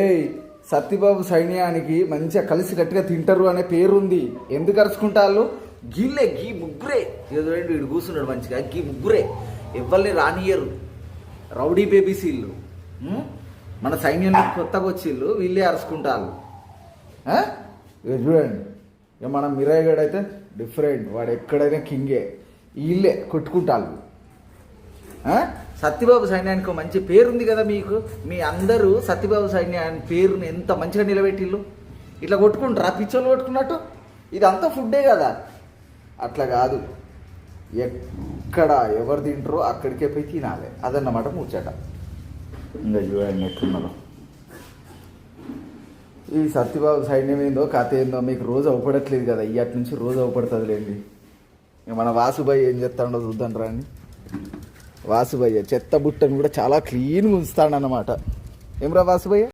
ఏయ్ సత్యబాబు సైన్యానికి మంచిగా కలిసి గట్టిగా తింటారు అనే పేరు ఉంది ఎందుకు అరుచుకుంటాళ్ళు? గీళ్ళే గీ ముగ్గురే. ఏదో వీడు కూర్చున్నాడు మంచిగా. గీ ముగ్గురే. ఎవరిని రానియరు రౌడీ బేబీస్ వీళ్ళు? మన సైన్యంలో కొత్తగా వచ్చిళ్ళు వీళ్ళే అరుచుకుంటారు చూడండి. ఇక మన మిరాయ్ గడ్ అయితే డిఫరెంట్ వాడు ఎక్కడైనా కింగే. వీళ్ళే కొట్టుకుంటారు? సత్యబాబు సైన్యానికి ఒక మంచి పేరుంది కదా మీకు. మీ అందరూ సత్యబాబు సైన్యాన్ని పేరుని ఎంత మంచిగా నిలబెట్టిల్లు? ఇట్లా కొట్టుకుంటారా? పిచ్చోళ్ళు కొట్టుకున్నట్టు? ఇదంతా ఫుడ్డే కదా. అట్లా కాదు. ఎక్కడ ఎవరు తింటారో అక్కడికే పోయి తినాలి. అదన్నమాట ముచ్చట. ఇంకా చూడండి ఎట్లున్నారో ఈ సత్యబాబు సైన్యం ఏందో కథ ఏందో మీకు రోజు అవపడట్లేదు కదా. ఇయ్యటి నుంచి రోజు అవపడుతుందిలేండి. ఇక మన వాసుబాయి ఏం చేస్తాడో చూద్దాం రాండి వాసుబయ్య చెత్త బుట్టను కూడా చాలా క్లీన్గా ఉంచుతాడనమాట రా వాసుబయ్య